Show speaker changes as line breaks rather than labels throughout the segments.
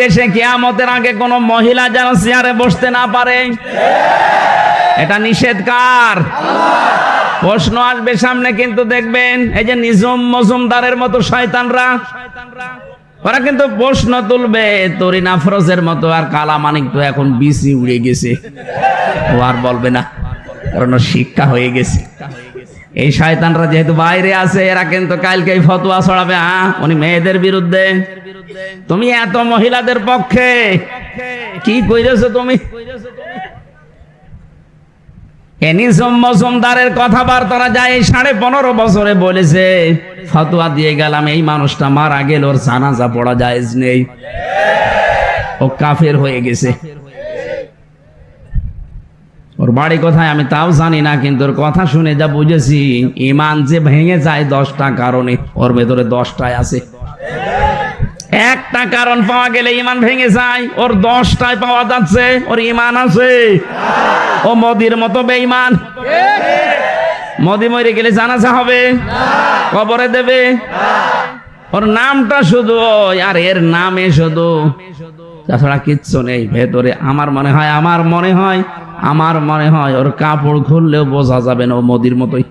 দেশে কেয়ামতের আগে কোন মহিলা যেন চেয়ারে বসতে না পারে? এটা নিষেধ কার? প্রশ্ন আসবে সামনে, কিন্তু দেখবেন এই যে নিজম মজুমদারের মতো শয়তানরা, ওরা কিন্তু প্রশ্ন তুলবে তরিন আফরোজের মতো আর কালা মানিক তো এখন বিসি উড়ে গেছে। ও আর বলবে না, কারণ শিক্ষা হয়ে গেছে। এই শয়তানরা যেহেতু বাইরে আছে, এরা কিন্তু কালকে ফতোয়া ছড়াবে হ্যাঁ উনি মেয়েদের বিরুদ্ধে। তুমি এত মহিলাদের পক্ষে, কি কইরেছো তুমি? যায় সাড়ে পনেরো বছরে বলেছে, ফতোয়া দিয়ে গেলাম, এই মানুষটা মারা গেল, ওর জানাজা পড়া জায়েজ নেই। ও কাফের হয়ে গেছে। ওর বাড়ি কোথায় আমি তাও জানি না, কিন্তু ওর কথা শুনে যা বুঝেছি ইমান যে ভেঙে যায় দশটা কারণে, ওর ভেতরে দশটায় আছে। একটা কারণ পাওয়া গেলে ইমান ভেঙে যায়, ওর দশটায় পাওয়া যাচ্ছে, ওর ইমান আছে। ও মোদির মতো বেঈমান। মোদি মরে গেলে জানাজা হবে, কবরে দেবে। ওর নামটা শুধু, আর এর নামে শুধু। তাছাড়া কিচ্ছু নেই, ভেতরে আমার মনে হয়, আমার মনে হয় আমার মনে হয় ওর কাপড় খুললেও বোঝা যাবে না ও মোদির মতোই।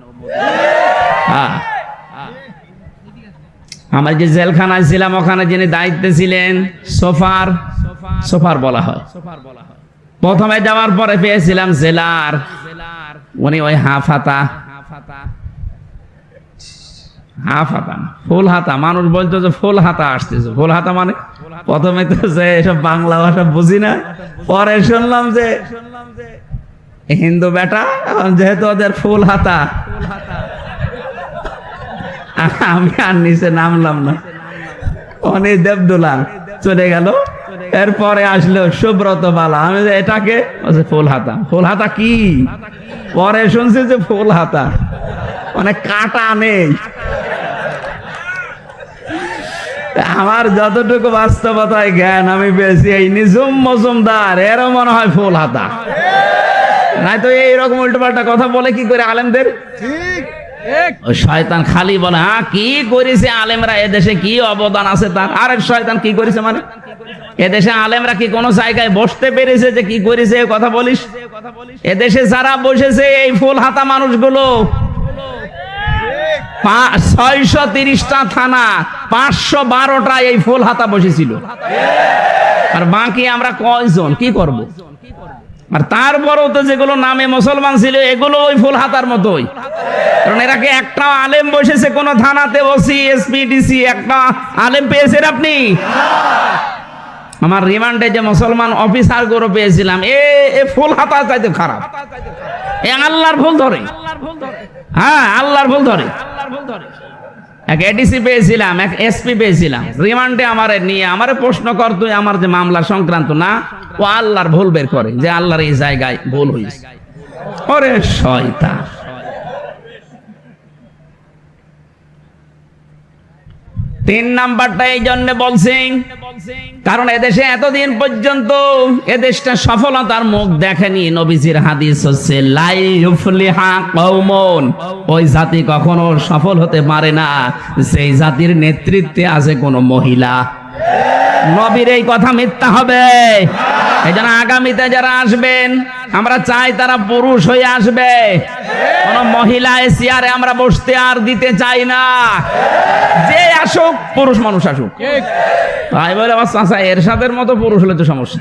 হ্যাঁ আমার যে জেলখানায় ছিলাম, ওখানে যিনি দায়িত্বে ছিলেন, সোফার সোফার বলা হয়। প্রথমে যাওয়ার পরে পেয়েছিলাম জেলার। উনি ওই হাফ হাতা হাফ হাতা, ফুল হাতা। মানুষ বলতো যে ফুল হাতা আসতেছে। ফুল হাতা মানে? প্রথমে তো যে এসব বাংলা ভাষা বুঝি না। পরে শুনলাম যে হিন্দু বেটা যেহেতু ওদের ফুল হাতা, আমি আর নিচে নামলাম না। অনেক দেবদুলাল চলে গেল। এরপরে আসলো সুব্রত বালা। আমি এটাকে ফুল হাতা। ফুল হাতা কি? পরে শুনছি যে ফুল হাতা। মানে কাটা নেই। আমার যতটুকু বাস্তবতায় জ্ঞান আমি পেয়েছি এই নিজুম মজুমদার এরও মনে হয় ফুল হাতা। নাই তো এইরকম উল্টো পাল্টা কথা বলে কি করে আলেমদের? শয়তান খালি বলে হ্যাঁ কি করেছে আলেমরা? এদেশে কি অবদান আছে তার? আরেক শয়তান কি করেছে মানে? এদেশে আলেমরা কি কোনো জায়গায় বসতে পেরেছে যে কি করেছে? কথা বলিস? এদেশে যারা বসেছে এই ফুল হাতা মানুষগুলো ছয়শো তিরিশটা থানা, পাঁচশো বারোটা এই ফুল হাতা বসেছিল। আর বাকি আমরা কয়জন? কি করব? আর তারপরেও তো যেগুলো নামে মুসলমান ছিল, এগুলো ওই ফুল হাতার মতোই। কারণ এরা কি একটা আলেম বসেছে কোন থানাতে, ওসি, এসপি, ডিসি, একটা আলেম পেয়েছেন আপনি? আমার রিমান্ডে যে মুসলমান অফিসারগুলো পেয়েছিলাম, এ এ ফুল হাতা চাইতে খারাপ। এ আল্লাহর ভুল ধরে। হ্যাঁ আল্লাহর ভুল ধরে। এক এডিসি পেয়েছিলাম, এক এসপি পেয়েছিলাম। রিমান্ডে আমারে নিয়ে, আমারে প্রশ্ন কর তুই আমার যে মামলা সংক্রান্ত, না? ও আল্লাহর ভুল বের করে, যে আল্লাহর এই জায়গায় ভুল হয়েছে ওরে শয়তান। তিন নাম্বারটা এই জন্য বলছেন কারণ এদেশে এতদিন পর্যন্ত এদেশটা সফলতার মুখ দেখেনি নবীজির হাদিস হচ্ছে লাইফলিহা কৌমন ওই জাতি কখনো সফল হতে পারে না সেই জাতির নেতৃত্বে আছে কোনো মহিলা। নবীর এই কথা মিথ্যা হবে। এই জন্য আগামীতে যারা আসবেন, আমরা চাই তারা পুরুষ হয়ে আসবে। কোন মহিলা এসিয়ারে আমরা বসতে আর দিতে চাই না। যে আসুক, পুরুষ মানুষ আসুক। তাই বলে আমার চাষা এরশাদের মতো পুরুষ হলে তো সমস্যা।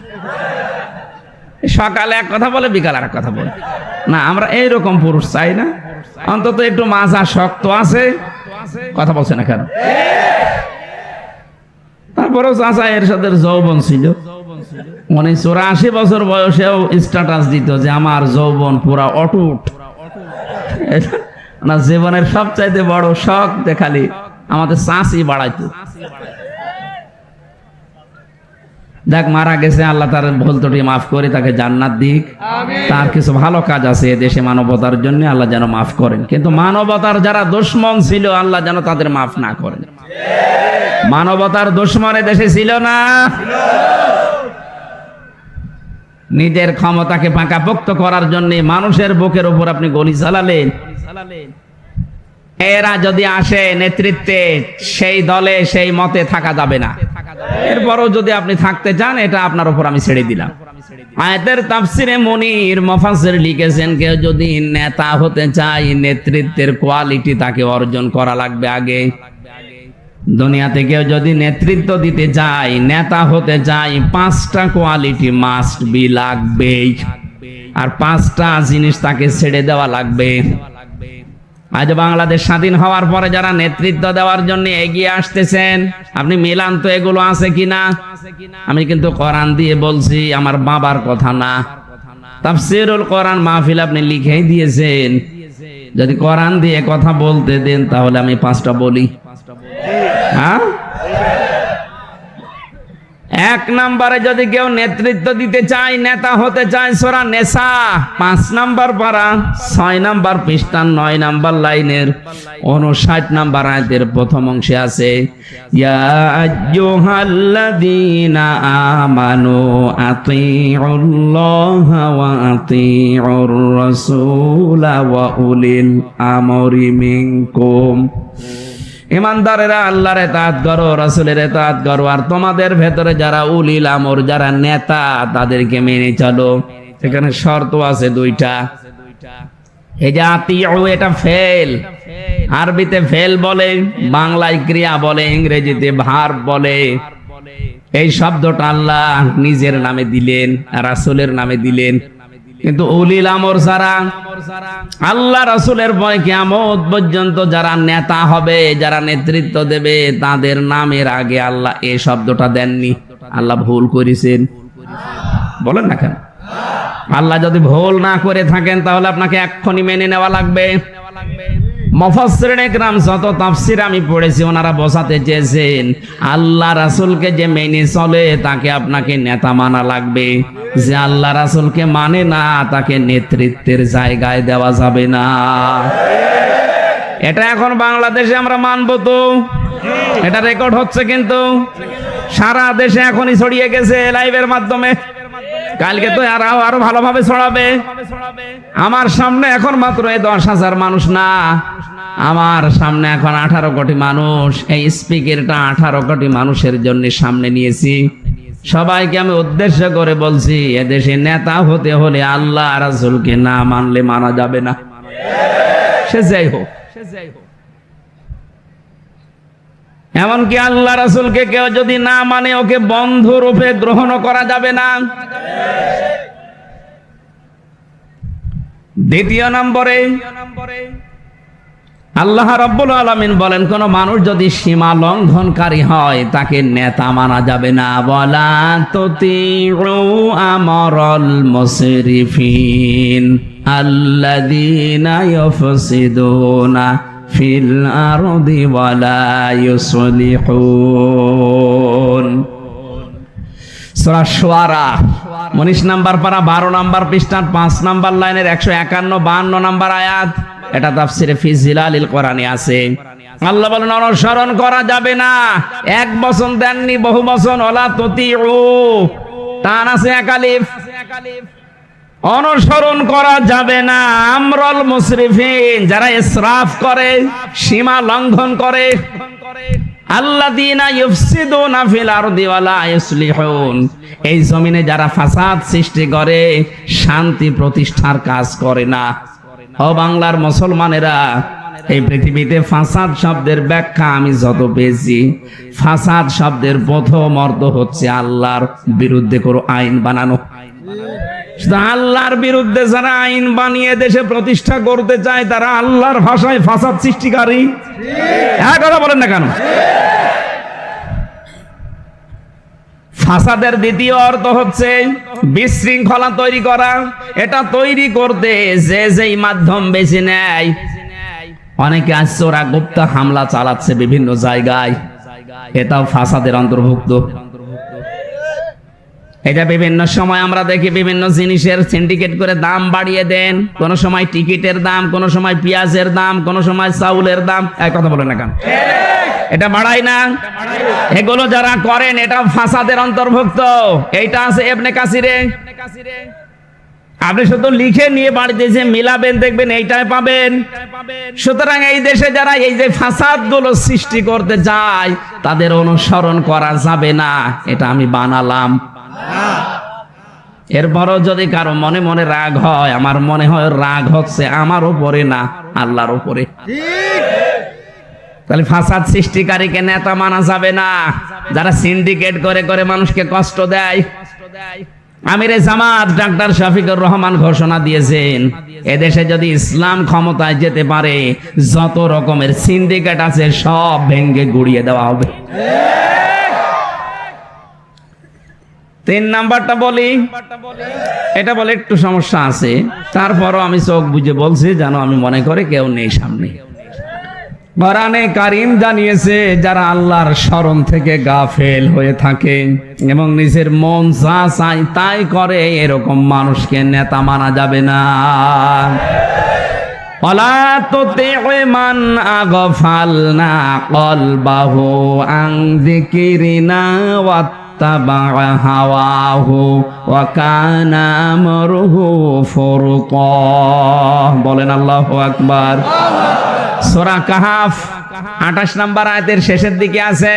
সকালে এক কথা বলে, বিকালে আর এক কথা বলে। না, আমরা এইরকম পুরুষ চাই না। অন্তত একটু মাজা শক্ত আছে। কথা বলছে না কেন? তারপরেও চাচা এর সাথে যৌবন ছিল। মানে চৌরাশি বছর বয়সেও স্ট্যাটাস দিত যে আমার যৌবন পুরা অটুট। না জীবনের সবচাইতে বড় শখ যে খালি আমাদের চাষি বাড়াইতো। দেখ মারা গেছে আল্লাহ তার ভুল ত্রুটি মাফ করে তাকে জান্নাত দিক। তার কিছু ভালো কাজ আছে দেশে মানবতার জন্য আল্লাহ যেন মাফ করেন। কিন্তু মানবতার যারা দুশ্মন ছিল আল্লাহ যেন তাদের মাফ না করেন। মানবতার দুশ্মনে দেশে ছিল না। নিজের ক্ষমতাকে পাকাপোক্ত করার জন্য মানুষের বুকের উপর আপনি গলি চালালেন এরা যদি আসে নেতৃত্বে, সেই দলে, সেই মতে থাকা যাবে না। এরপরও যদি আপনি থাকতে চান, এটা আপনার উপর আমি ছেড়ে দিলাম। আয়াতের তাফসিরে মনির মফাসির লিখেছেন, কেউ যদি নেতা হতে চায়, নেতৃত্বের কোয়ালিটি তাকে অর্জন করা লাগবে আগে। দুনিয়াতে কেউ যদি নেতৃত্ব দিতে চায় নেতা হতে চায় পাঁচটা কোয়ালিটি মাস্ট বি লাগবেই। আর পাঁচটা জিনিস তাকে ছেড়ে দেওয়া লাগবে। আজ বাংলাদেশ স্বাধীন হওয়ার পরে যারা নেতৃত্ব দেওয়ার জন্য এগিয়ে আসতেছেন, আপনি মিলান তো এগুলো আছে কিনা? আমি কিন্তু কোরআন দিয়ে বলছি, আমার বাবার কথা না। তাফসিরুল কোরআন মাহফিল আপনি লিখেই দিয়েছেন। যদি কোরআন দিয়ে কথা বলতে দেন, তাহলে আমি পাঁচটা বলি। হ্যাঁ? এক নম্বরে যদি কেউ নেতৃত্ব দিতে চায়, নেতা হতে চায়, সোরা নেশা। পাঁচ নাম্বার পারা ছয় নাম্বার পৃষ্ঠান নয় নাম্বার লাইনের উনষাট নাম্বার আয়াতের প্রথম অংশে আছে আমরি ইমানদারেরা আল্লাহর এতাত করো, রাসূলের এতাত করো। আর তোমাদের ভেতরে যারা উলিল আমর, যারা নেতা, তাদেরকে মেনে চলো। এখানে শর্ত আছে দুইটা। আরবিতে ফেল বলে, বাংলায় ক্রিয়া বলে, ইংরেজিতে ভার বলে। এই শব্দটা আল্লাহ নিজের নামে দিলেন, রাসূলের নামে দিলেন। কিন্তু উলিল আমর যারা, আল্লাহ রাসূলের ভয় কিয়ামত পর্যন্ত যারা নেতা হবে, যারা নেতৃত্ব দেবে, তাদের নামের আগে আল্লাহ এই শব্দটা দেননি। আল্লাহ ভুল করেছেন। বলেন না কেন? আল্লাহ যদি ভুল না করে থাকেন, তাহলে আপনাকে এক্ষুনি মেনে নেওয়া লাগবে। মফাসরিন একরাম যত তাফসির আমি পড়েছি, ওনারা বসাতে চেয়েছেন, আল্লাহ রাসূলকে যে মেনে চলে, তাকে আপনাকে নেতা মানা লাগবে। যে আল্লাহ রাসূলকে মানে না, তাকে নেতৃত্বের জায়গায় দেওয়া যাবে না। এটা এখন বাংলাদেশে আমরা মানব তো। এটা রেকর্ড হচ্ছে কিন্তু, সারা দেশে এখনই ছড়িয়ে গেছে লাইভের মাধ্যমে। কালকে তো আরও আরও ভালোভাবে ছড়াবে। আমার সামনে এখন মাত্র এই দশ হাজার মানুষ না। আমার সামনে এখন আঠারো কোটি মানুষ। এই স্পিকারটা আঠারো কোটি মানুষের জন্য সামনে নিয়েছি। সবাইকে আমি উদ্দেশ্য করে বলছি, এদেশে নেতা হতে হলে আল্লাহ রাসূলকে না মানলে মানা যাবে না। সে যাই হোক সে যাই হোক। এমনকি আল্লাহ রাসূলকে কেউ যদি না মানে ওকে বন্ধু রূপে গ্রহণ করা যাবে না। দ্বিতীয় নম্বরে, আল্লাহ রব্বুল আলামিন বলেন, কোন মানুষ যদি সীমা লঙ্ঘনকারী হয়, তাকে নেতা মানা যাবে না। বলা তুতিউ আমরল মুসরিফিন আল্লাযীনা ইউফসিদুনা। ফিল আরদি ওয়ালা নাম্বার পারা, বারো নাম্বার পৃষ্ঠার পাঁচ নাম্বার লাইনের একশো একান্ন বাহান্ন নাম্বার আয়াত। এটা তাফসিরে ফি জিলালিল কোরআনে আছে। আল্লাহ বলেন, অনুসরণ করা যাবে না। এক বছর দেননি, বহু বছর ওলা ততিউ। টান আছে একালিফ অনুসরণ করা যাবে না। আমরল মুসরিফিন যারা ইসরাফ করে, সীমা লঙ্ঘন করে এই জমিনে যারা ফাসাদ সৃষ্টি করে, শান্তি প্রতিষ্ঠার কাজ করে না। ও বাংলার মুসলমানেরা, এই পৃথিবীতে ফাসাদ শব্দের ব্যাখ্যা আমি যত পেয়েছি, ফাসাদ শব্দের প্রথম অর্থ হচ্ছে আল্লাহর বিরুদ্ধে কোনো আইন বানানো। আল্লাহর বিরুদ্ধে যারা আইন বানিয়ে দেশে প্রতিষ্ঠা করতে চায় তারা আল্লাহর ভাষায় ফাসাদ সৃষ্টিকারী? হ্যাঁ কথা বলেন না কেন? ফাসাদের দ্বিতীয় অর্থ হচ্ছে বিশৃঙ্খলা তৈরি করা। এটা তৈরি করতে যে যেই মাধ্যম বেছে নেয়। অনেকে আসছে ওরা গুপ্ত হামলা চালাচ্ছে বিভিন্ন জায়গায়। এটাও ফাসাদের অন্তর্ভুক্ত। এটা বিভিন্ন সময় আমরা দেখি বিভিন্ন জিনিসের সিন্ডিকেট করে দাম বাড়িয়ে দেন। কোন সময় টিকিটের দাম, কোন সময় পেঁয়াজের দাম, কোন সময় চাউলের দাম। এক কথা বলে না কেন? এটা বাড়াই না? এগুলো যারা করেন, এটা ফাসাদের অন্তর্ভুক্ত। এইটা আছে এবনে কাসিরে আপনি শুধু লিখে নিয়ে বাড়িতে যে মিলাবেন, দেখবেন এইটাই পাবেন। সুতরাং এই দেশে যারা এই যে ফাসাদগুলো সৃষ্টি করতে যায়, তাদের অনুসরণ করা যাবে না। এটা আমি বানালাম। এরপরও যদি কারও মনে মনে রাগ হয়, আমার মনে হয় রাগ হচ্ছে আমার উপরে না, আল্লাহর উপরে। তাহলে ফাসাদ সৃষ্টিকারীকে নেতা মানা যাবে না। যারা সিন্ডিকেট করে করে মানুষকে কষ্ট দেয়। আমিরে জামাত ডাক্তার শফিকুর রহমান ঘোষণা দিয়েছেন, এদেশে যদি ইসলাম ক্ষমতায় যেতে পারে, যত রকমের সিন্ডিকেট আছে সব ভেঙ্গে গুড়িয়ে দেওয়া হবে। তিন নাম্বারটা বলি। এটা বলে একটু সমস্যা আছে। তারপরও আমি চোখ বুঝে বলছি, যেন আমি মনে করে কেউ নেই সামনে। কোরআনে কারিম জানিয়েছে, যারা আল্লাহর স্মরণ থেকে গাফেল হয়ে থাকে এবং নিজের মন যা চাই তাই করে, এরকম মানুষকে নেতা মানা যাবে না। মান আগফালনা কলবাহু আন যিকিরিনা হাওয়াহু ওয়া কানা আমরুহু ফুরতা বলেন আল্লাহু আকবার। সূরা কাহাফ 28 নাম্বার আয়াতের শেষের দিকে আছে।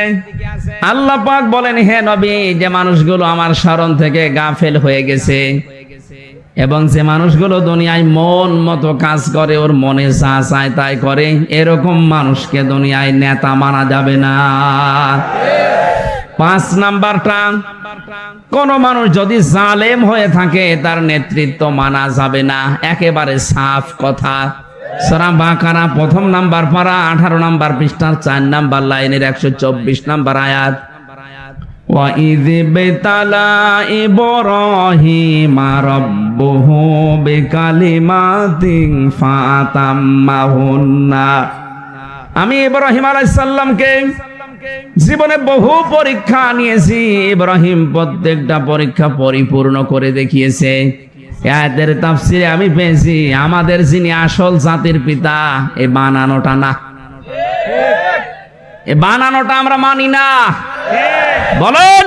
আল্লাহ পাক বলেন, হে নবী, যে মানুষগুলো আমার স্মরণ থেকে গাফেল হয়ে গেছে এবং যে মানুষগুলো দুনিয়ায় মন মতো কাজ করে, ওর মনে যা চায় তাই করে, এরকম মানুষকে দুনিয়ায় নেতা মানা যাবে না। পাঁচ নাম্বারটা কোন মানুষ যদি জালেম হয়ে থাকে তার নেতৃত্ব মানা যাবে না একেবারে সাফ কথা সরা বাকারা প্রথম নাম্বার পারা আঠারো নাম্বার পৃষ্ঠার চার নাম্বার লাইনের একশো চব্বিশ নাম্বার আয়াত وَإِذِ ابْتَلَى إِبْرَاهِيمَ رَبُّهُ بِكَلِمَاتٍ فَأَتَمَّهُنَّ আমি ইব্রাহিম আলাইসাল্লামকে জীবনে বহু পরীক্ষা নিয়েছি ইব্রাহিম প্রত্যেকটা পরীক্ষা পরিপূর্ণ করে দেখিয়েছে। এদের তাফসিরে আমি পেয়েছি, আমাদের যিনি আসল জাতির পিতা এই বানানোটা না। এ বানানোটা আমরা মানি না। বলুন,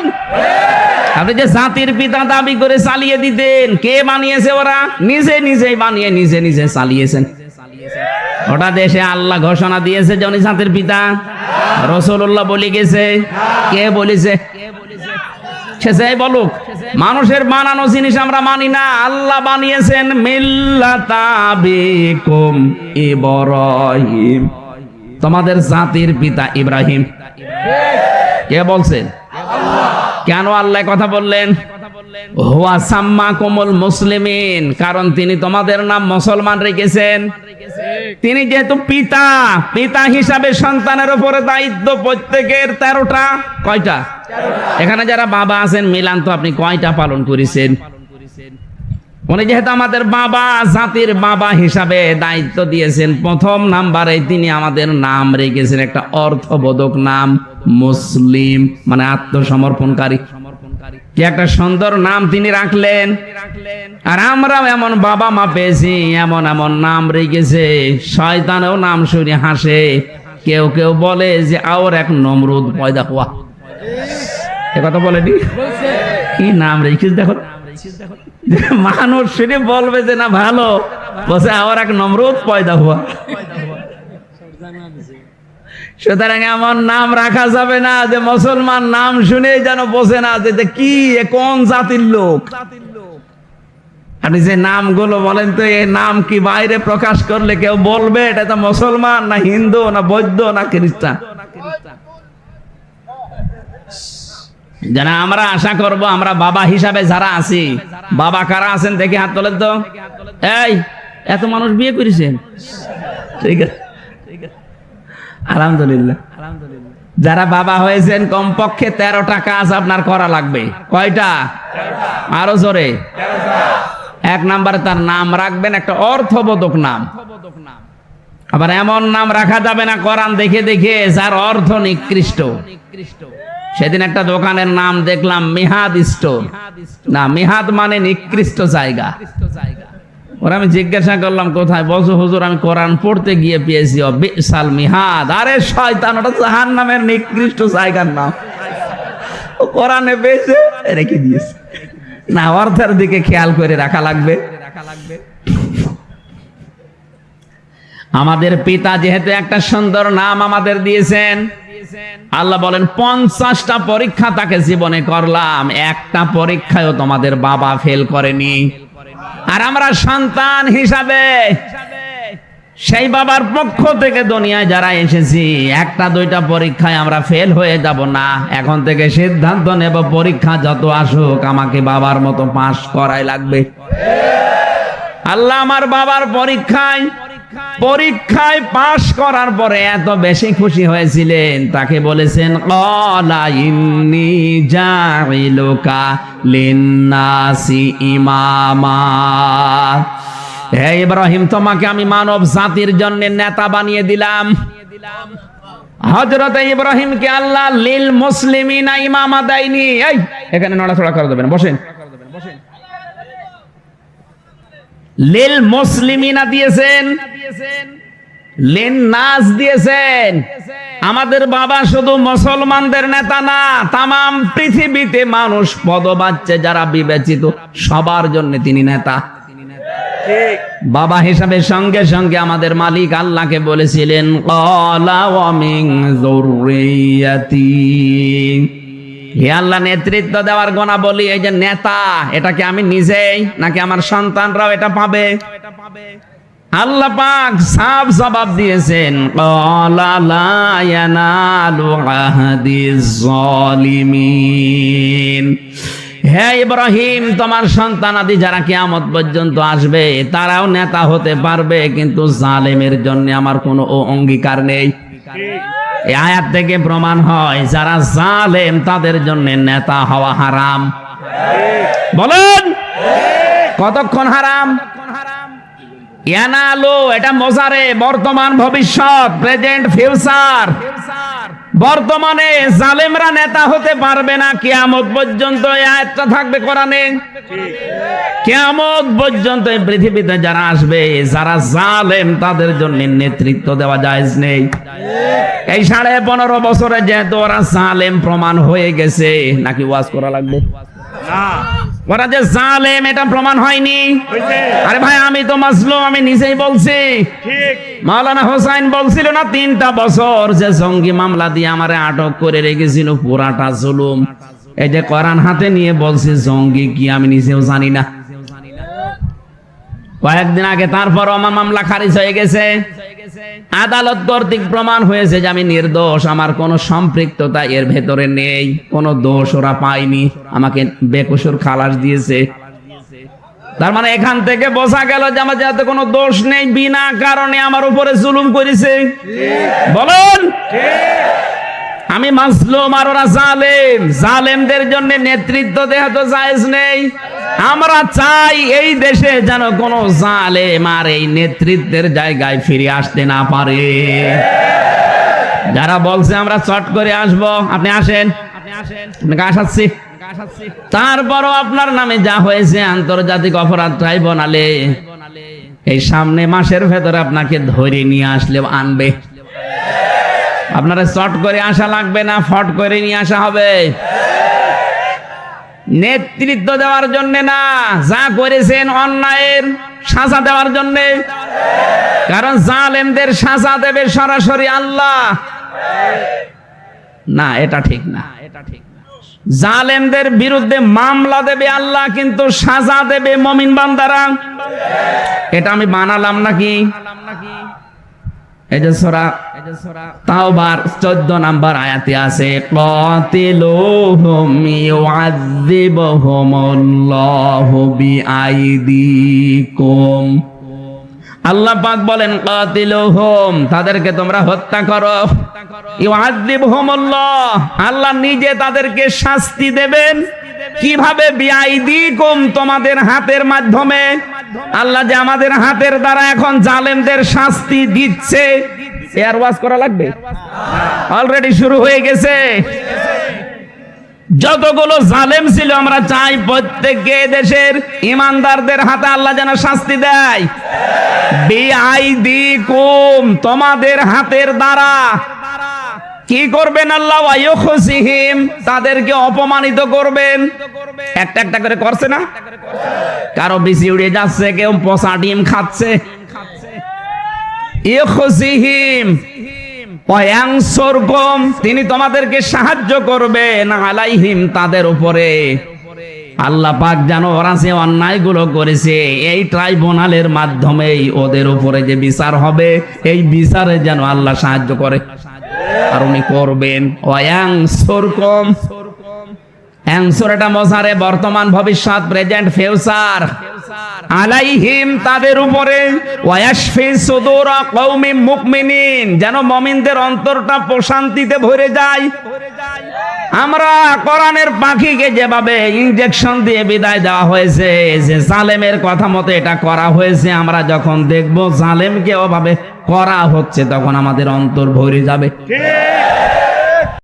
আপনি যে জাতির পিতা দাবি করে চালিয়ে দিতেন, কে বানিয়েছে ওরা? নিজে নিজেই বানিয়ে, নিজে নিজে চালিয়েছেন। ওটা দেশে আল্লাহ ঘোষণা দিয়েছে উনি জাতির পিতা। রসুল্লাহ বলে গেছে, কে বলেছে? বলুক, মানুষের বানানো জিনিস আমরা মানি না। আল্লাহ বানিয়েছেন তোমাদের জাতির পিতা ইব্রাহিম। কে বলছেন কেন আল্লাহ কথা বললেন? হুয়া সাম্মা কোমল মুসলিমিন কারণ তিনি তোমাদের নাম মুসলমান রেখেছেন। তিনি যেহেতু পিতা পিতা হিসাবে সন্তানের উপরে দায়িত্ব প্রত্যেকের তেরোটা কয়টা? এখানে যারা বাবা আছেন মিলান তো আপনি কয়টা পালন করেছেন? উনি যেহেতু আমাদের বাবা জাতির বাবা হিসাবে দায়িত্ব দিয়েছেন প্রথম নাম্বারে তিনি আমাদের নাম রেখেছেন একটা অর্থবোধক নাম মুসলিম মানে আত্মসমর্পণকারী। কি একটা সুন্দর নাম তিনি রাখলেন। আর আমরাও এমন বাবা মা পেয়েছি, এমন এমন নাম রেখেছে, শয়তানেও নাম শুনে হাসে। কেউ কেউ বলে যে, আওর এক নমরুদ পয়দা হওয়া। এ কথা বলেনি? কি নাম রেখেছিস দেখো। মানুষ শুনে বলবে যে, না, ভালো। বসে আবার এক নমরুদ পয়দা হওয়া। সুতরাং এমন নাম রাখা যাবে না যে মুসলমান নাম শুনেই যেন বসে না যে কি কোন জাতির লোক। আপনি যে নামগুলো বলেন তো এই নাম কি বাইরে প্রকাশ করলে কেউ বলবে এটা তো মুসলমান না হিন্দু না বৌদ্ধ না খ্রিস্টান? যারা আমরা আশা করব, আমরা বাবা হিসাবে যারা আছি, বাবা কারা আছেন দেখে হাত তোলেন তো। এই, এত মানুষ বিয়ে করেছেন? ঠিক আছে। আলহামদুলিল্লাহ। যারা বাবা হয়েছেন কমপক্ষে তেরোটা কাজ আপনার করা লাগবে। কয়টা? আরও জোরে। এক নাম্বারে তার নাম রাখবেন একটা অর্থবোধক নাম। আবার এমন নাম রাখা যাবে না কোরআন দেখে দেখে যার অর্থ নিকৃষ্ট। সেদিন একটা দোকানের নাম দেখলাম মিহাদ স্টোর না মিহাদ মানে নিকৃষ্ট জায়গা। ওরা আমি জিজ্ঞাসা করলাম, কোথায়? বলছো, হুজুর, আমি কোরআন পড়তে গিয়ে পেয়েছি বিশাল মিহাদ। আরে শয়তান, ওটা জাহান নামের নিকৃষ্ট জায়গার নাম। ও কোরআনে পেয়েছে, রেখে দিয়েছে। না অর্থের দিকে খেয়াল করে রাখা লাগবে। আমাদের পিতা যেহেতু একটা সুন্দর নাম আমাদের দিয়েছেন, আল্লাহ বলেন, পঞ্চাশটা পরীক্ষা তাকে জীবনে করলাম, একটা পরীক্ষায়ও তোমাদের বাবা ফেল করেনি। আর আমরা সন্তান হিসাবে সেই বাবার পক্ষ থেকে দুনিয়ায় যারা এসেছি, একটা দুইটা পরীক্ষায় আমরা ফেল হয়ে যাব না। এখন থেকে সিদ্ধান্ত নেব, পরীক্ষা যত আসুক, আমাকে বাবার মতো পাশ করাই লাগবে। আল্লাহ আমার বাবার পরীক্ষায় পরীক্ষায় পাশ করার পরে এত বেশি খুশি হয়েছিলেন, তাকে বলেছেন ইমামা। হে ইব্রাহিম, তোমাকে আমি মানব জাতির জন্য নেতা বানিয়ে দিলাম। হজরত ইব্রাহিমকে আল্লাহ লিল মুসলিমিনা ইমামা দেয়নি। এই, এখানে নড়াচড়া করে দেবেন, বসেন। লিল মুসলিমিনা দিয়েছেন লিন নাস দিয়েছেন। আমাদের বাবা শুধু মুসলমানদের নেতা না, তামাম পৃথিবীতে মানুষ পদবাচ্চে যারা বিবেচিত, সবার জন্য তিনি নেতা। বাবা হিসাবে সঙ্গে সঙ্গে আমাদের মালিক আল্লাহকে বলেছিলেন, কলা আল্লাহ, নেতৃত্ব দেওয়ার গোনা বলি, এই যে নেতা, এটা কি আমি নিজেই নাকি আমার সন্তানরাও এটা পাবে? আল্লাহ পাক সাফ জবাব দিয়েছেন হে ইব্রাহিম, তোমার সন্তান আদি যারা কিয়ামত পর্যন্ত আসবে, তারাও নেতা হতে পারবে, কিন্তু জালেমের জন্য আমার কোনো অঙ্গীকার নেই। আয়াত থেকে প্রমাণ হয়, যারা জালেম, তাদের জন্য নেতা হওয়া হারাম। বলেন, কতক্ষণ হারাম? এটা মজারে, বর্তমান ভবিষ্যৎ প্রেজেন্ট ফিউচার বর্তমানে জালেমরা নেতা হতে পারবে না। কেয়ামত পর্যন্ত আয়াতটা থাকবে কোরআনে। কেয়ামত পর্যন্ত এই পৃথিবীতে যারা আসবে, যারা জালেম, তাদের জন্য নেতৃত্ব দেওয়া জায়েজ নেই। এই সাড়ে পনেরো বছরে যেহেতু ওরা জালেম প্রমাণ হয়ে গেছে, নাকি ওয়াজ করা লাগবে? ওরা যে জালেম এটা প্রমাণ হয়নি। আরে ভাই আমি তো আমি নিজেই বলছি। মাওলানা হোসাইন বলছিল না তিনটা বছর যে জঙ্গি মামলা দিয়ে আমারে আটক করে রেখেছিল পুরাটা জুলুম। এই যে কোরআন হাতে নিয়ে বলছে জঙ্গি কি আমি নিজেও জানি না। কয়েকদিন আগে তারপর আমার মামলা খারিজ হয়ে গেছে। আদালত কর্তৃক প্রমাণ হয়েছে যে আমি নির্দোষ আমার কোনো সম্পৃক্ততা এর ভেতরে নেই কোনো দোষ ওরা পায়নি আমাকে বেকসুর খালাস দিয়েছে। তার মানে এখান থেকে বোঝা গেল যে আমার যাতে কোনো দোষ নেই বিনা কারণে আমার উপরে জুলুম করেছে। বলুন। আমি মাসলুম আর ওরা জালেম। জালেমদের জন্য নেতৃত্ব দেওয়া তো জায়েজ নেই। আমরা চাই এই দেশে যেন কোন জালেম আর এই নেতৃত্বের জায়গায় ফিরে আসতে না পারে। যারা বলছে আমরা চট করে আসব, আপনি আসেন। আপনি আসেন আপনাকে আসাচ্ছি। তারপরও আপনার নামে যা হয়েছে আন্তর্জাতিক অপরাধ ট্রাইব্যুনালে, এই সামনে মাসের ভেতরে আপনাকে ধরে নিয়ে আসলে আনবে। আপনারা শর্ট করে আসা লাগবে না, ফট করে নিয়ে আসা হবে। নেতৃত্ব দেওয়ার জন্য না, যা করেছেন অন্যায়ের সাজা দেওয়ার জন্য। কারণ জালেমদের সাজা দেবে সরাসরি আল্লাহ। না, এটা ঠিক না। এটা ঠিক জালেমদের বিরুদ্ধে মামলা দেবে আল্লাহ, কিন্তু সাজা দেবে মমিন বান্দারা। এটা আমি বানালাম নাকি? এই যে সোরা তাওবার 14 নাম্বার আয়াতে আছে কাতিলুহুম ইউআযিবুহুমুল্লাহু বিআইদিকুম। আল্লাহ পাক বলেন কাতিলুহুম তাদেরকে তোমরা হত্যা করো। ইউআযিবুহুমুল্লাহ আল্লাহ নিজে তাদেরকে শাস্তি দেবেন। কীভাবে বিআইদিকুম তোমাদের হাতের মাধ্যমে? আল্লাহ যে আমাদের হাতের দ্বারা এখন জালেমদের শাস্তি দিচ্ছে এয়ার ওয়াজ করা লাগবে? অলরেডি শুরু হয়ে গেছে। যতগুলো জালেম ছিল, আমরা চাই প্রত্যেককে দেশের ইমানদারদের হাতে আল্লাহ যেন শাস্তি দেয়। বিআইদি কুম তোমাদের হাতের দ্বারা কি করবেন আল্লাহ? ওয়ায়ুখসিহিম তাদেরকে অপমানিত করবেন। একটা একটা করে করছে না? কারও বেশি উড়ে যাচ্ছে, কেউ পচা ডিম খাচ্ছে। ওয়ায়ানসুরকুম তিনি তোমাদেরকে সাহায্য করবেন আলাইহিম তাদের উপরে। আল্লাহ পাক যেন ওরা যে অন্যায়গুলো করেছে, এই ট্রাইব্যুনালের মাধ্যমেই ওদের উপরে যে বিচার হবে, এই বিচারে যেন আল্লাহ সাহায্য করে। আর উনি করবেন। ওয়ায়ানসুরকুম অ্যাংসর এটা বর্তমান ভবিষ্যৎ, প্রেজেন্ট ফিউচার। আলাইহিম তাদের উপরে যেন মমিনদের অন্তরটা প্রশান্তিতে ভরে যায়। আমরা কোরআনের পাখিকে যেভাবে ইনজেকশন দিয়ে বিদায় দেওয়া হয়েছে, যে জালেমের কথা মতো এটা করা হয়েছে, আমরা যখন দেখব জালেমকে ওভাবে করা হচ্ছে, তখন আমাদের অন্তর ভরে যাবে।